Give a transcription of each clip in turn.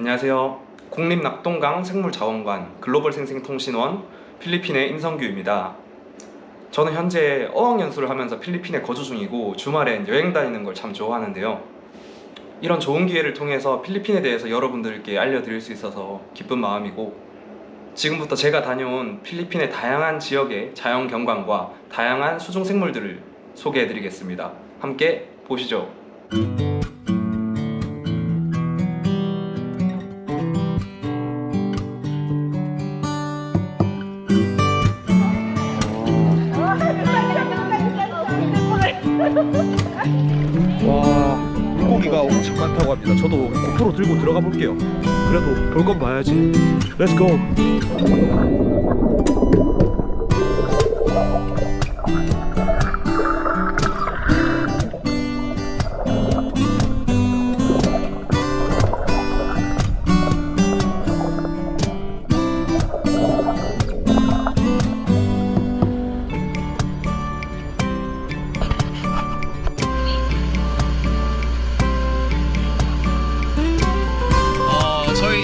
안녕하세요. 국립낙동강 생물자원관 글로벌 생생통신원 필리핀의 임성규입니다. 저는 현재 어학 연수를 하면서 필리핀에 거주 중이고 주말엔 여행 다니는 걸 참 좋아하는데요. 이런 좋은 기회를 통해서 필리핀에 대해서 여러분들께 알려드릴 수 있어서 기쁜 마음이고 지금부터 제가 다녀온 필리핀의 다양한 지역의 자연 경관과 다양한 수중 생물들을 소개해드리겠습니다. 함께 보시죠. 와 물고기가 엄청 많다고 합니다. 저도 고프로 들고 들어가 볼게요. 그래도 볼 건 봐야지. 렛츠 고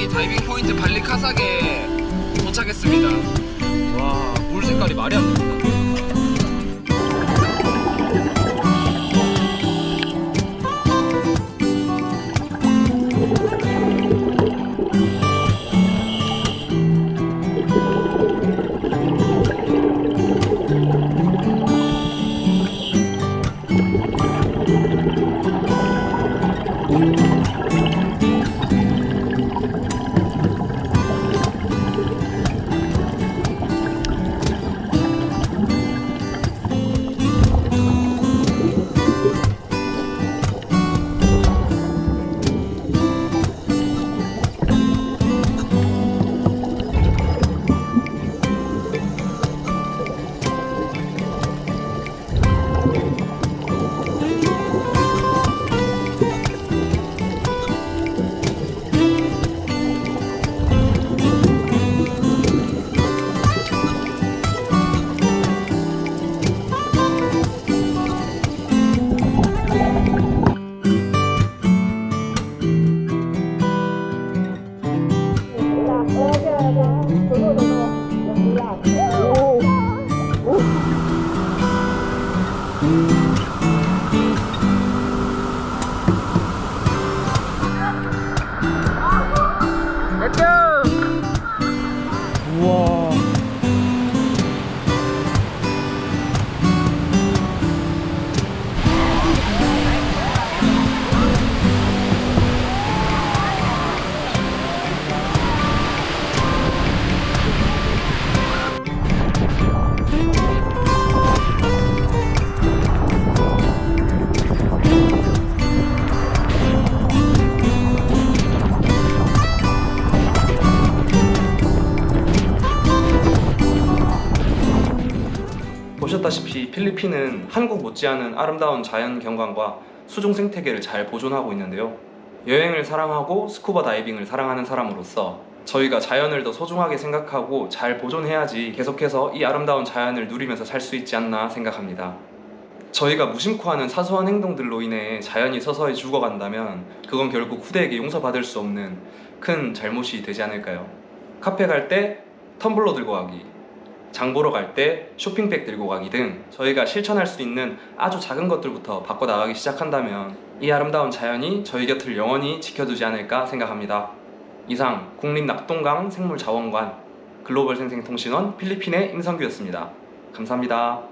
다이빙 포인트 발리카삭에 도착했습니다. 와, 물 색깔이 말이 안됩 보셨다시피 필리핀은 한국 못지않은 아름다운 자연 경관과 수중 생태계를 잘 보존하고 있는데요. 여행을 사랑하고 스쿠버 다이빙을 사랑하는 사람으로서 저희가 자연을 더 소중하게 생각하고 잘 보존해야지 계속해서 이 아름다운 자연을 누리면서 살 수 있지 않나 생각합니다. 저희가 무심코 하는 사소한 행동들로 인해 자연이 서서히 죽어간다면 그건 결국 후대에게 용서받을 수 없는 큰 잘못이 되지 않을까요? 카페 갈 때 텀블러 들고 가기, 장 보러 갈 때 쇼핑백 들고 가기 등 저희가 실천할 수 있는 아주 작은 것들부터 바꿔 나가기 시작한다면 이 아름다운 자연이 저희 곁을 영원히 지켜두지 않을까 생각합니다. 이상 국립낙동강 생물자원관 글로벌 생생통신원 필리핀의 임성규였습니다. 감사합니다.